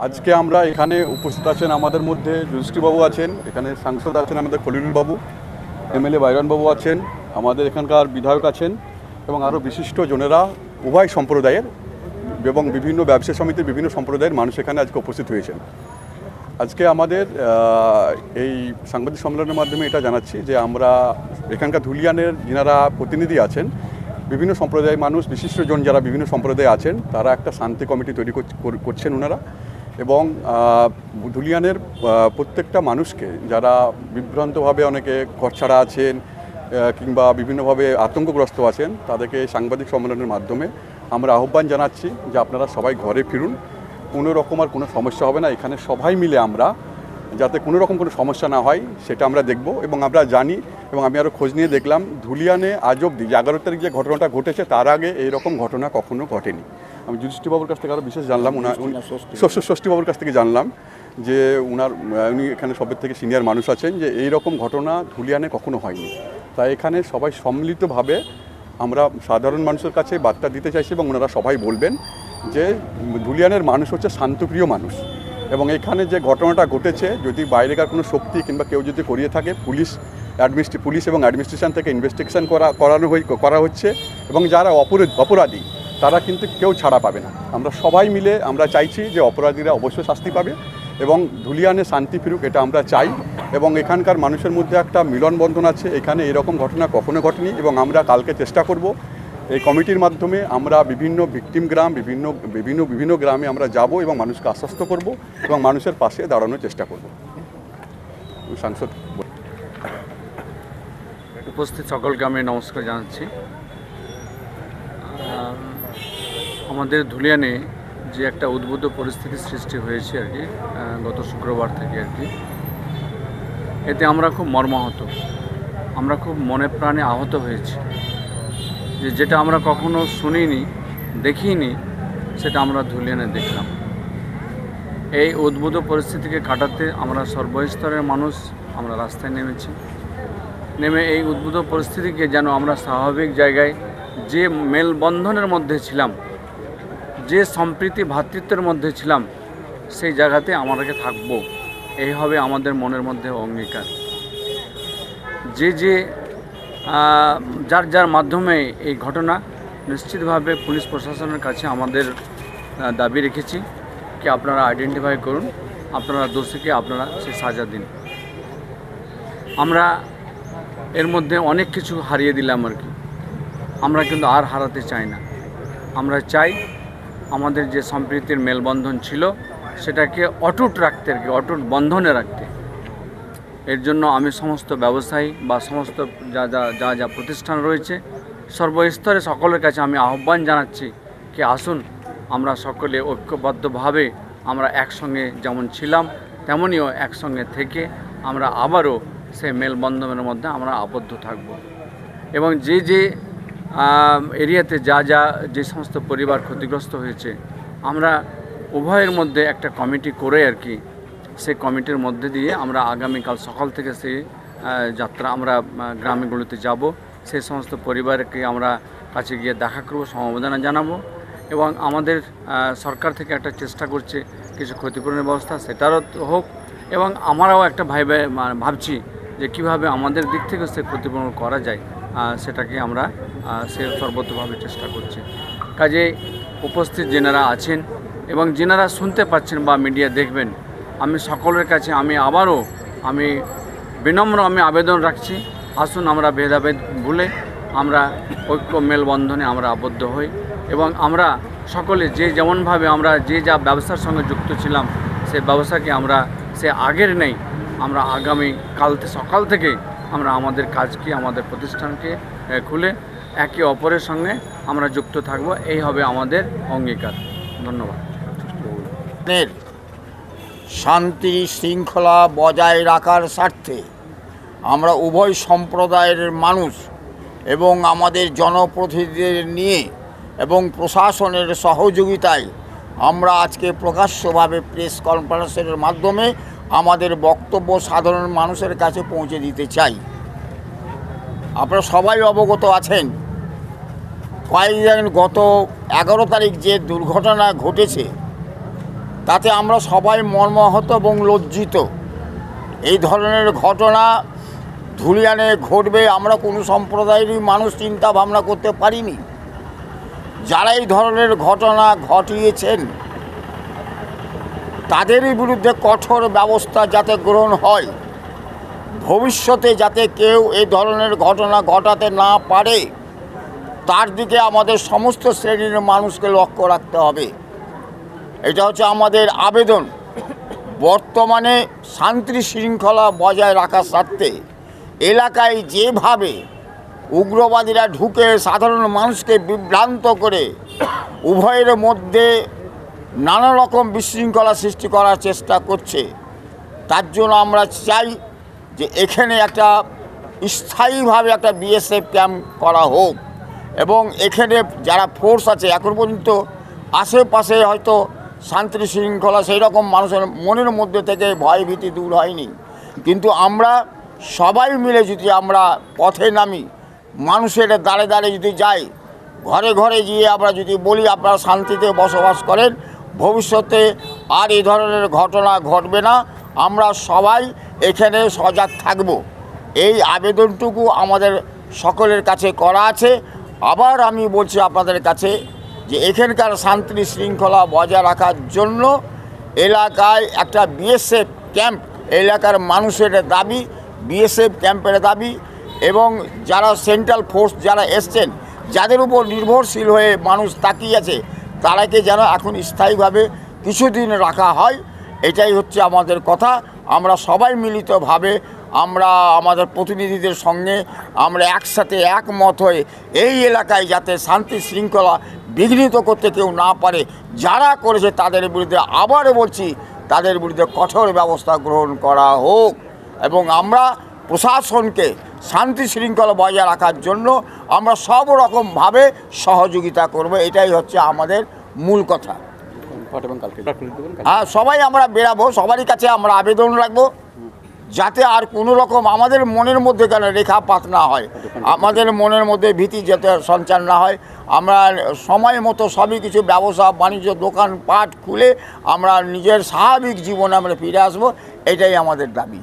আজকে আমরা এখানে উপস্থিত আছেন আমাদের মধ্যে যুধিষ্ঠিবাবু আছেন, এখানে সাংসদ আছেন আমাদের খলিলুল বাবু, এমএলএ বাইরনবাবু আছেন, আমাদের এখানকার বিধায়ক আছেন এবং আরও বিশিষ্ট জনেরা উভয় সম্প্রদায়ের এবং বিভিন্ন ব্যবসা সমিতির বিভিন্ন সম্প্রদায়ের মানুষ এখানে আজকে উপস্থিত হয়েছেন। আজকে আমাদের এই সাংবাদিক সম্মেলনের মাধ্যমে এটা জানাচ্ছি যে আমরা এখানকার ধুলিয়ানের যিনারা প্রতিনিধি আছেন, বিভিন্ন সম্প্রদায়ের মানুষ বিশিষ্টজন যারা বিভিন্ন সম্প্রদায়ে আছেন, তারা একটা শান্তি কমিটি তৈরি কর- করছেন ওনারা এবং ধুলিয়ানের প্রত্যেকটা মানুষকে যারা বিভ্রান্তভাবে অনেকে ঘর ছাড়া আছেন কিংবা বিভিন্নভাবে আতঙ্কগ্রস্ত আছেন, তাদেরকে সাংবাদিক সম্মেলনের মাধ্যমে আমরা আহ্বান জানাচ্ছি যে আপনারা সবাই ঘরে ফিরুন। কোনো রকম আর কোনো সমস্যা হবে না। এখানে সবাই মিলে আমরা যাতে কোনো রকম কোনো সমস্যা না হয় সেটা আমরা দেখব এবং আমরা জানি এবং আমি আরও খোঁজ নিয়ে দেখলাম ধুলিয়ানে আজ অব্দি যে এগারো তারিখ যে ঘটনাটা ঘটেছে তার আগে এই রকম ঘটনা কখনো ঘটেনি। আমি যুধিষ্ঠিবাবুর কাছ থেকে আরও বিশেষ জানলাম ওনার ষষ্ঠ ষষ্ঠীবাবুর কাছ থেকে জানলাম যে উনার আহ, উনি এখানে সবের থেকে সিনিয়র মানুষ আছেন যে এই রকম ঘটনা ধুলিয়ানে কখনো হয়নি। তাই এখানে সবাই সম্মিলিতভাবে আমরা সাধারণ মানুষের কাছে বার্তা দিতে চাইছি এবং ওনারা সবাই বলবেন যে ধুলিয়ানের মানুষ হচ্ছে শান্তপ্রিয় মানুষ। এবং এখানে যে ঘটনাটা ঘটেছে, যদি বাইরেকার কোনো শক্তি কিংবা কেউ যদি করিয়ে থাকে, পুলিশ অ্যাডমিনিস্ট্রি পুলিশ এবং অ্যাডমিনিস্ট্রেশন থেকে ইনভেস্টিগেশন করা, করানো হই, করা হচ্ছে এবং যারা অপরাধ, অপরাধী, তারা কিন্তু কেউ ছাড়া পাবে না। আমরা সবাই মিলে আমরা চাইছি যে অপরাধীরা অবশ্যই শাস্তি পাবে এবং ধুলিয়ানে শান্তি ফিরুক, এটা আমরা চাই এবং এখানকার মানুষের মধ্যে একটা মিলনবন্ধন আছে। এখানে এরকম ঘটনা কখনো ঘটেনি এবং আমরা কালকে চেষ্টা করব এই কমিটির মাধ্যমে আমরা বিভিন্ন ভিকটিম গ্রাম, বিভিন্ন বিভিন্ন বিভিন্ন গ্রামে আমরা যাব এবং মানুষকে আশ্বস্ত করব এবং মানুষের পাশে দাঁড়ানোর চেষ্টা করব। সাংসদ উপস্থিত সকলকে আমি নমস্কার জানাচ্ছি। আমাদের ধুলিয়ানে যে একটা উদ্ভূত পরিস্থিতির সৃষ্টি হয়েছে আর কি গত শুক্রবার থেকে আর কি, এতে আমরা খুব মর্মাহত। আমরা খুব মনে প্রাণে আহত হয়েছি। যে যেটা আমরা কখনো শুনিনি, দেখিনি, সেটা আমরা ধুলিয়ানে দেখলাম। এই উদ্ভূত পরিস্থিতিকে কাটাতে আমরা সর্বস্তরের মানুষ আমরা রাস্তায় নেমেছি। নেমে এই উদ্ভূত পরিস্থিতিকে যেন আমরা স্বাভাবিক জায়গায় যে মেলবন্ধনের মধ্যে ছিলাম, যে সম্প্রীতি ভ্রাতৃত্বের মধ্যে ছিলাম, সেই জায়গাতে আমাদেরকে থাকব। এই হবে আমাদের মনের মধ্যে অঙ্গীকার। যে যে যার যার মাধ্যমে এই ঘটনা নিশ্চিতভাবে পুলিশ প্রশাসনের কাছে আমাদের দাবি রেখেছি কি আপনারা আইডেন্টিফাই করুন, আপনারা দোষীকে আপনারা সে সাজা দিন। আমরা এর মধ্যে অনেক কিছু হারিয়ে দিলাম আর কি। আমরা কিন্তু আর হারাতে চাই না। আমরা চাই আমাদের যে সম্প্রীতির মেলবন্ধন ছিল, সেটাকে অটুট রাখতে আর কি, অটুট বন্ধনে রাখতে। এর জন্য আমি সমস্ত ব্যবসায়ী বা সমস্ত যা যা যা যা প্রতিষ্ঠান রয়েছে, সর্বস্তরে সকলের কাছে আমি আহ্বান জানাচ্ছি কি আসুন, আমরা সকলে ঐক্যবদ্ধভাবে আমরা একসঙ্গে যেমন ছিলাম, তেমনিও একসঙ্গে থেকে আমরা আবারও সেই মেলবন্ধনের মধ্যে আমরা আবদ্ধ থাকব। এবং যে যে এরিয়াতে যা যা, যে সমস্ত পরিবার ক্ষতিগ্রস্ত হয়েছে, আমরা উভয়ের মধ্যে একটা কমিটি করে আর কি সেই কমিটির মধ্যে দিয়ে আমরা আগামীকাল সকাল থেকে সেই যাত্রা আমরা গ্রামগুলোতে যাব। সেই সমস্ত পরিবারকে আমরা কাছে গিয়ে দেখা করব, সমবেদনা জানাব এবং আমাদের সরকার থেকে একটা চেষ্টা করছে কিছু ক্ষতিপূরণের ব্যবস্থা, সেটারও হোক এবং আমরাও একটা ভাইবে মা- ভাবছি যে কীভাবে আমাদের দিক থেকে সে ক্ষতিপূরণ করা যায় সেটাকে আমরা সে সর্বতভাবে চেষ্টা করছি। কাজে উপস্থিত যেনারা আছেন এবং যেনারা শুনতে পাচ্ছেন বা মিডিয়া দেখবেন আমি সকলের কাছে, আমি আবারও, আমি বিনম্র আমি আবেদন রাখছি। আসুন আমরা ভেদাভেদ ভুলে আমরা ঐক্য মেলবন্ধনে আমরা আবদ্ধ হই এবং আমরা সকলে যে যেমনভাবে আমরা যে যা ব্যবসার সঙ্গে যুক্ত ছিলাম, সে ব্যবসাকে আমরা, সে আগের নেই। আমরা আগামী কাল সকাল থেকে আমরা আমাদের কাজকে, আমাদের প্রতিষ্ঠানকে খুলে একে অপরের সঙ্গে আমরা যুক্ত থাকব। এই হবে আমাদের অঙ্গীকার। ধন্যবাদ। শান্তি শৃঙ্খলা বজায় রাখার স্বার্থে আমরা উভয় সম্প্রদায়ের মানুষ এবং আমাদের জনপ্রতিনিধিদের নিয়ে এবং প্রশাসনের সহযোগিতায় আমরা আজকে প্রকাশ্যভাবে প্রেস কনফারেন্সের মাধ্যমে আমাদের বক্তব্য সাধারণ মানুষের কাছে পৌঁছে দিতে চাই। আপনারা সবাই অবগত আছেন, কয়েকদিন গত এগারো তারিখ যে দুর্ঘটনা ঘটেছে তাতে আমরা সবাই মর্মাহত এবং লজ্জিত। এই ধরনের ঘটনা ধুলিয়ানে ঘটবে, আমরা কোনো সম্প্রদায়েরই মানুষ চিন্তা ভাবনা করতে পারিনি। যারা এই ধরনের ঘটনা ঘটিয়েছেন, তাদেরই বিরুদ্ধে কঠোর ব্যবস্থা যাতে গ্রহণ হয়। ভবিষ্যতে যাতে কেউ এই ধরনের ঘটনা ঘটাতে না পারে, তার দিকে আমাদের সমস্ত শ্রেণির মানুষকে লক্ষ্য রাখতে হবে। এটা হচ্ছে আমাদের আবেদন। বর্তমানে শান্তি শৃঙ্খলা বজায় রাখার স্বার্থে এলাকায় যেভাবে উগ্রবাদীরা ঢুকে সাধারণ মানুষকে বিভ্রান্ত করে, উভয়ের মধ্যে নানা রকম বিশৃঙ্খলা সৃষ্টি করার চেষ্টা করছে, তার জন্য আমরা চাই যে এখানে একটা স্থায়ীভাবে একটা বিএসএফ ক্যাম্প করা হোক। এবং এখানে যারা ফোর্স আছে, এখন পর্যন্ত আশেপাশে হয়তো শান্তি শৃঙ্খলা সেই রকম মানুষের মনের মধ্যে থেকে ভয় ভীতি দূর হয়নি। কিন্তু আমরা সবাই মিলে যদি আমরা পথে নামি, মানুষের দাঁড়ে দাঁড়ে যদি যাই, ঘরে ঘরে গিয়ে আমরা যদি বলি আপনারা শান্তিতে বসবাস করেন, ভবিষ্যতে আর এই ধরনের ঘটনা ঘটবে না। আমরা সবাই এখানে সজাগ থাকব। এই আবেদনটুকু আমাদের সকলের কাছে করা আছে। আবার আমি বলছি আপনাদের কাছে যে এখানকার শান্তি শৃঙ্খলা বজায় রাখার জন্য এলাকায় একটা বিএসএফ ক্যাম্প, এলাকার মানুষের দাবি, বিএসএফ ক্যাম্পের দাবি এবং যারা সেন্ট্রাল ফোর্স যারা এসছেন, যাদের উপর নির্ভরশীল হয়ে মানুষ তাকিয়ে আছে, তারাকে যেন এখন স্থায়ীভাবে কিছুদিন রাখা হয়, এটাই হচ্ছে আমাদের কথা। আমরা সবাই মিলিতভাবে আমরা আমাদের প্রতিনিধিদের সঙ্গে আমরা একসাথে একমত হয়ে এই এলাকায় যাতে শান্তি শৃঙ্খলা বিঘ্নিত করতে কেউ না পারে যারা করেছে তাদের বিরুদ্ধে আবারও বলছি তাদের বিরুদ্ধে কঠোর ব্যবস্থা গ্রহণ করা হোক। এবং আমরা প্রশাসনকে শান্তি শৃঙ্খলা বজায় রাখার জন্য আমরা সব রকমভাবে সহযোগিতা করব এটাই হচ্ছে আমাদের মূল কথা। হ্যাঁ সবাই আমরা বেরাবো সবারই কাছে আমরা আবেদন রাখব। যাতে আর কোনো রকম আমাদের মনের মধ্যে কেন রেখাপাত না হয়, আমাদের মনের মধ্যে ভীতি যাতে সঞ্চার না হয়, আমরা সময় মতো সবই কিছু ব্যবসা, বাণিজ্য দোকান পাট খুলে আমরা নিজের স্বাভাবিক জীবনে আমরা ফিরে আসব, এটাই আমাদের দাবি।